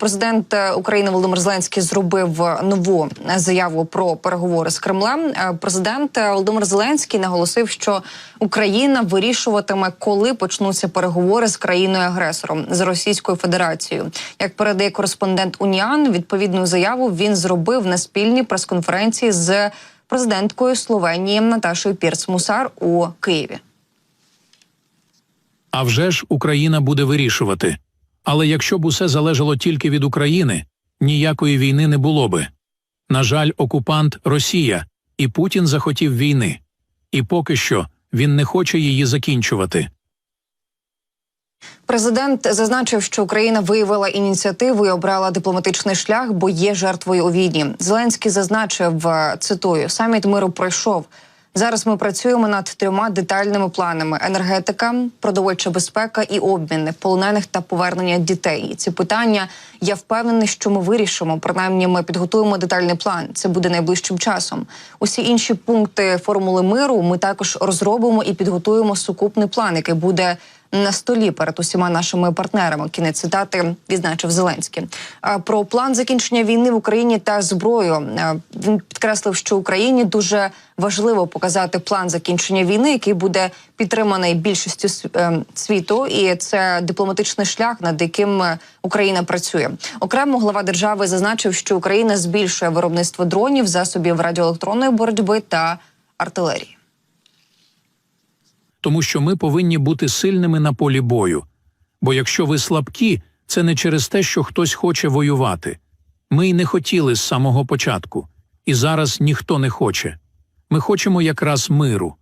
Президент е, України Володимир Зеленський зробив нову заяву про переговори з Кремлем. Е, Президент е, Володимир Зеленський наголосив, що Україна вирішуватиме, коли почнуться переговори з країною агресором з Російською Федерацією. Як передає кореспондент Уніан, відповідну заяву він зробив на спільній прес-конференції з президенткою Словенії Наташою Пірц Мусар у Києві. А вже ж Україна буде вирішувати. Але якщо б усе залежало тільки від України, ніякої війни не було би. На жаль, окупант Росія, і Путін захотів війни. І поки що він не хоче її закінчувати. Президент зазначив, що Україна виявила ініціативу і обрала дипломатичний шлях, бо є жертвою у війні. Зеленський зазначив е, цитую: саміт миру пройшов. Зараз ми працюємо над трьома детальними планами: енергетика, продовольча безпека і обміни полонених та повернення дітей. І ці питання я впевнений, що ми вирішимо. Принаймні, ми підготуємо детальний план. Це буде найближчим часом. Усі інші пункти формули миру ми також розробимо і підготуємо сукупний план, який буде на столі перед усіма нашими партнерами. Кінець цитати відзначив Зеленський. Про план закінчення війни в Україні та зброю е, він підкреслив, що Україні дуже важливо показати план закінчення війни, який буде підтриманий більшістю е, світу, і це дипломатичний шлях, над яким е, Україна працює. Окремо глава держави зазначив, що Україна збільшує виробництво дронів, засобів радіоелектронної боротьби та артилерії. Тому що ми повинні бути сильними на полі бою. Бо якщо ви слабкі, це не через те, що хтось хоче воювати. Ми й не хотіли з самого початку, і зараз ніхто не хоче. Ми хочемо якраз миру.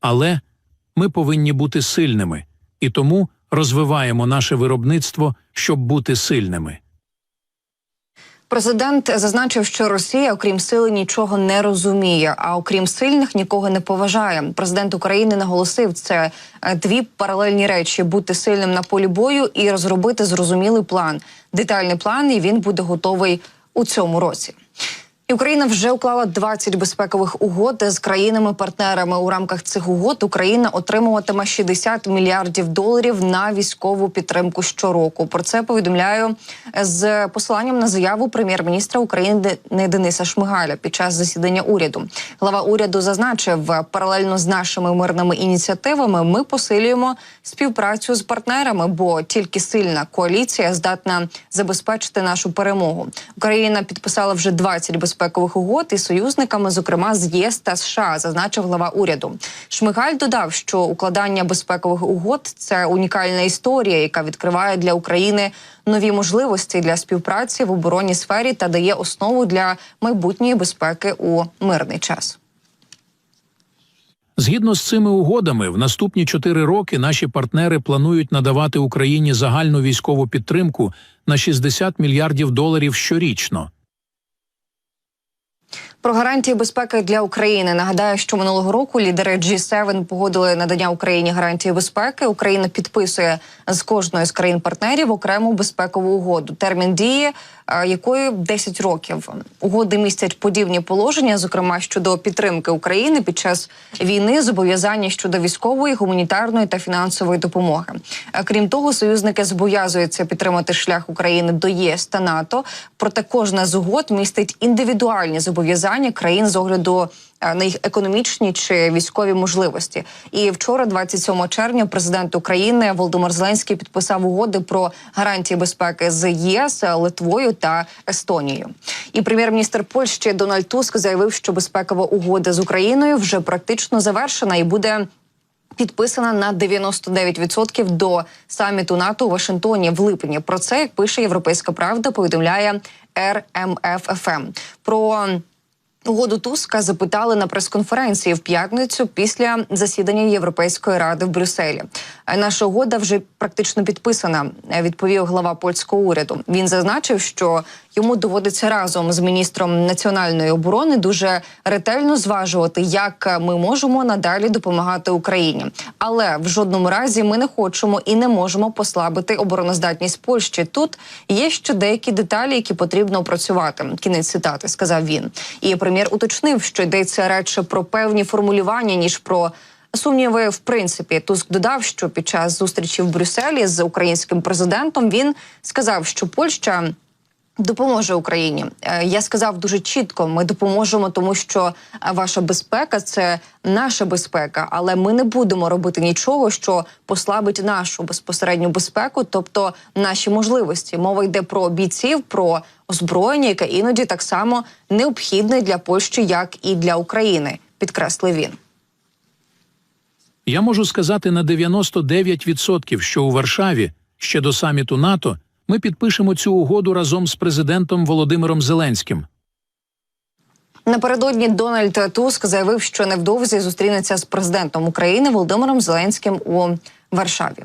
Але ми повинні бути сильними, і тому розвиваємо наше виробництво, щоб бути сильними. Президент зазначив, що Росія, окрім сили, нічого не розуміє, а окрім сильних, нікого не поважає. Президент України наголосив, це е, дві паралельні речі: бути сильним на полі бою і розробити зрозумілий план. Детальний план, і він буде готовий у цьому році. Україна вже уклала 20 безпекових угод з країнами-партнерами. У рамках цих угод Україна отримуватиме 60 мільярдів доларів на військову підтримку щороку. Про це повідомляю з посиланням на заяву прем'єр-міністра України Де- Дениса Шмигаля під час засідання уряду. Глава уряду зазначив, паралельно з нашими мирними ініціативами ми посилюємо співпрацю з партнерами, бо тільки сильна коаліція здатна забезпечити нашу перемогу. Україна підписала вже 20 безпекових угод із союзниками, зокрема з ЄС та США, зазначив глава уряду. Шмигаль додав, що укладання безпекових угод це унікальна історія, яка відкриває для України нові можливості для співпраці в оборонній сфері та дає основу для майбутньої безпеки у мирний час. Згідно з цими угодами, в наступні чотири роки наші партнери планують надавати Україні загальну військову підтримку на 60 мільярдів доларів щорічно. Про гарантії безпеки для України нагадаю, що минулого року лідери G7 погодили надання Україні гарантії безпеки. Україна підписує з кожної з країн-партнерів окрему безпекову угоду. Термін дії якої 10 років. Угоди містять подібні положення, зокрема щодо підтримки України під час війни, зобов'язання щодо військової, гуманітарної та фінансової допомоги. Крім того, союзники зобов'язуються підтримати шлях України до ЄС та НАТО. Проте кожна з угод містить індивідуальні зобов'язання країн з огляду на їх економічні чи військові можливості. І вчора, 27 червня, президент України Володимир Зеленський підписав угоди про гарантії безпеки з ЄС, Литвою та Естонією. І прем'єр-міністр Польщі Дональд Туск заявив, що безпекова угода з Україною вже практично завершена і буде. Підписана на 99% до саміту НАТО у Вашингтоні в липні. Про це як пише Європейська Правда, повідомляє РМФФМ. Про Угоду Туска запитали на прес-конференції в п'ятницю після засідання Європейської ради в Брюсселі. Е, Наша угода вже практично підписана. е, Відповів глава польського уряду. Він зазначив, що йому доводиться разом з міністром національної оборони дуже ретельно зважувати, як ми можемо надалі допомагати Україні. Але в жодному разі ми не хочемо і не можемо послабити обороноздатність Польщі. Тут є ще деякі деталі, які потрібно опрацювати. Кінець цитати сказав він. І прем'єр уточнив, що йдеться радше про певні формулювання ніж про сумніви в принципі. Туск додав, що під час зустрічі в Брюсселі з українським президентом він сказав, що Польща допоможе Україні. Е, Я сказав дуже чітко: ми допоможемо, тому що е, ваша безпека це наша безпека, але ми не будемо робити нічого, що послабить нашу безпосередню безпеку, тобто наші можливості. Мова йде про бійців, про озброєння, яке іноді так само необхідне для Польщі, як і для України, підкреслив він. Я можу сказати на 99%, що у Варшаві ще до саміту НАТО ми підпишемо цю угоду разом з президентом Володимиром Зеленським. Напередодні Дональд Туск заявив, що невдовзі зустрінеться з президентом України Володимиром Зеленським у Варшаві.